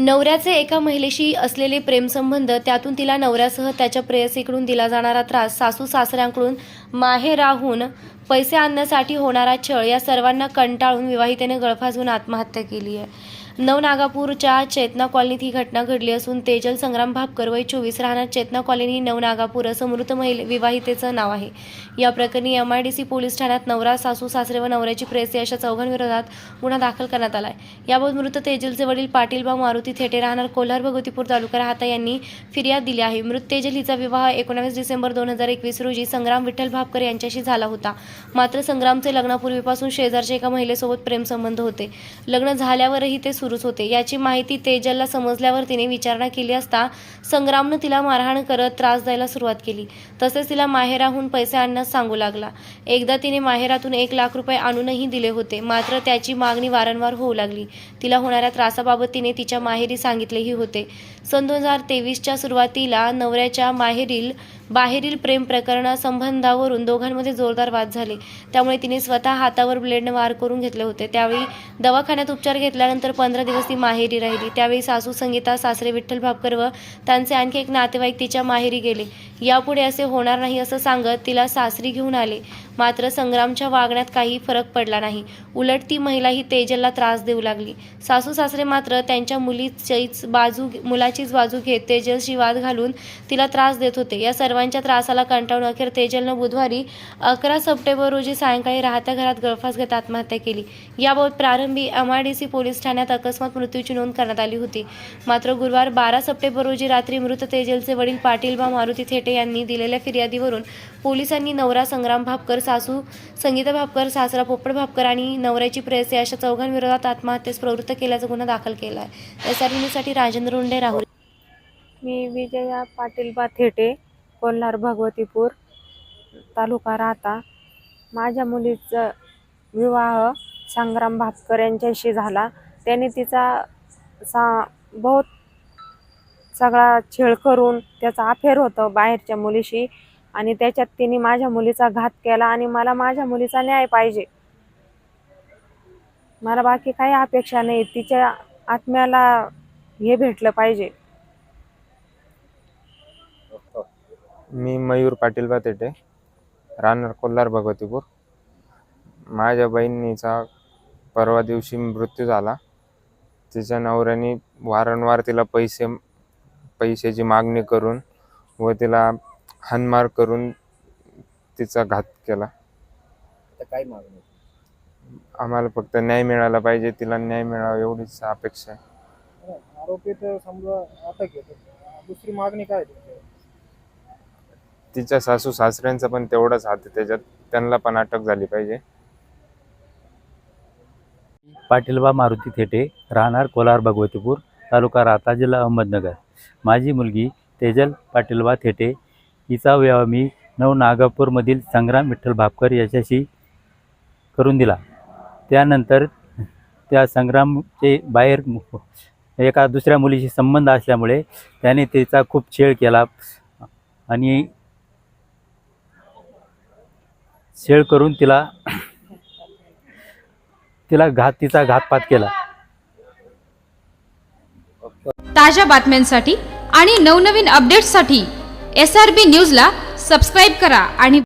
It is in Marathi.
नवऱ्याचे एका महिलेशी असलेले प्रेमसंबंध त्यातून तिला नवऱ्यासह त्याच्या प्रेयसीकडून दिला जाणारा त्रास सासू सासऱ्यांकडून माहेराहून पैसे आणण्यासाठी होणारा छळ या सर्वांना कंटाळून विवाहितेने गळफासून आत्महत्या केली आहे. नवनागापूरच्या चेतना कॉलनीत ही घटना घडली असून तेजल संग्राम भापकर वय चोवीस राहणार. चेतना कॉलनी नवनागापूर असं मृत महिला विवाहितेचं नाव आहे. या प्रकरणी M I D C police ठाण्यात नवरा सासू सासरे व नवऱ्याची प्रेसी अशा चौघांविरोधात गुन्हा दाखल करण्यात आलाय. याबाबत मृत तेजलचे वडील पाटीलबा मारुती थेटे राहणार कोल्हार भगवतीपूर तालुका राहता यांनी फिर्याद दिली आहे. मृत तेजल हिचा विवाह एकोणावीस डिसेंबर दोन हजार एकवीस रोजी संग्राम विठ्ठल भापकर यांच्याशी झाला होता. मात्र संग्रामचे लग्नापूर्वीपासून शेजारच्या एका महिलेसोबत प्रेमसंबंध होते. लग्न झाल्यावरही ते सुरूच होते. याची माहिती तेजलला समजल्यावर तिने विचारणा केली असता संग्रामनं तिला मारहाण करत त्रास द्यायला सुरुवात केली. तसेच तिला माहेराहून पैसे आणण्यास सांगू लागला. एकदा तिने माहेरातून एक लाख रुपये आणूनही दिले होते. मात्र त्याची मागणी वारंवार होऊ लागली. तिला होणाऱ्या त्रासाबाबत तिने तिच्या माहेरी सांगितलेही होते. सन दोन हजार तेवीसच्या सुरुवातीला नवऱ्याच्या माहेरील बाहेरील प्रेम प्रकरणासंबंधावरून दोघांमध्ये जोरदार वाद झाले. त्यामुळे तिने स्वतः हातावर ब्लेडने वार करून घेतले होते. त्यावेळी दवाखान्यात उपचार घेतल्यानंतर पंधरा दिवस ती माहेरी राहिली. त्यावेळी सासू संगीता सासरे विठ्ठल भापकर व त्यांचे आणखी एक नातेवाईक तिच्या माहेरी गेले. यापुढे असे होणार नाही असं सांगत तिला सासरी घेऊन आले. मात्र संग्रामच्या वागण्यात काही फरक पडला नाही. उलट ती महिला ही तेजलला त्रास देऊ लागली. सासू सासरे मात्र त्यांच्या मुलीचीच बाजू मुलाचीच बाजू घेत तेजलशी वाद घालून तिला त्रास देत होते. या सर्वांच्या त्रासाला कंटाळून अखेर तेजलनं बुधवारी अकरा सप्टेंबर रोजी सायंकाळी राहत्या घरात गळफास घेत आत्महत्या केली. याबाबत प्रारंभी एमआयडीसी पोलीस ठाण्यात अकस्मात मृत्यूची नोंद करण्यात आली होती. मात्र गुरुवार बारा सप्टेंबर रोजी रात्री मृत तेजलचे वडील पाटीलबा मारुती थेटे यांनी दिलेल्या फिर्यादीवरून पोलिसांनी नवरा संग्राम भापकर सासू संगीता भापकर सासरा पोपट भापकर आणि नवऱ्याची प्रेस अशा चौघांविरोधात आत्महत्येस प्रवृत्त केल्याचा गुन्हा दाखल केला आहे एस आर न्यूजसाठी राजेंद्र रुंडे राहुल. मी विजया पाटील बाथेटे कोल्हार भगवतीपूर तालुका राहता. माझ्या मुलीचं विवाह संग्राम भापकर यांच्याशी झाला. त्याने तिचा सा बहुत सगळा छेळ करून त्याचा अफेअर होतं बाहेरच्या मुलीशी. आणि त्याच्यात तिने माझ्या मुलीचा घात केला आणि मला माझ्या मुलीचा न्याय पाहिजे. मला बाकी काही अपेक्षा नाही. तिच्या आत्म्याला हे भेटलं पाहिजे. मी मयूर पाटील बातेटे राहणार कोल्हार भगवतीपूर. माझ्या बहिणीचा परवा दिवशी मृत्यू झाला. तिच्या नवऱ्याने वारंवार तिला पैसे पैशाची मागणी करून व तिला हानमार करून तिचा घात केला. आता काय मागणी आम्हाला फक्त न्याय मिळाला पाहिजे तिला न्याय मिळावा एवढीच अपेक्षा आहे. आरोपी तर समजा अटक घेतो दुसरी मागणी काय तिच्या सासू सासऱ्यांचा पण तेवढाच हात आहे त्याच्यात त्यांना पण अटक झाली पाहिजे. पाटीलबा मारुती थेटे राहणार कोलार भगवतीपूर तालुका राहता जिल्हा अहमदनगर. माझी मुलगी तेजल पाटीलबा थेटे हिचा विवाह मी नवनागापूरमधील संग्राम विठ्ठल भापकर याच्याशी करून दिला. त्यानंतर त्या संग्रामचे बाहेर एका दुसऱ्या मुलीशी संबंध असल्यामुळे त्याने तिचा खूप छेळ केला आणि छेळ करून तिला तिला घात तिचा घातपात केला. ताज्या बातम्यांसाठी आणि नवनवीन अपडेट्ससाठी एस आर बी न्यूजला सबस्क्राईब करा आणि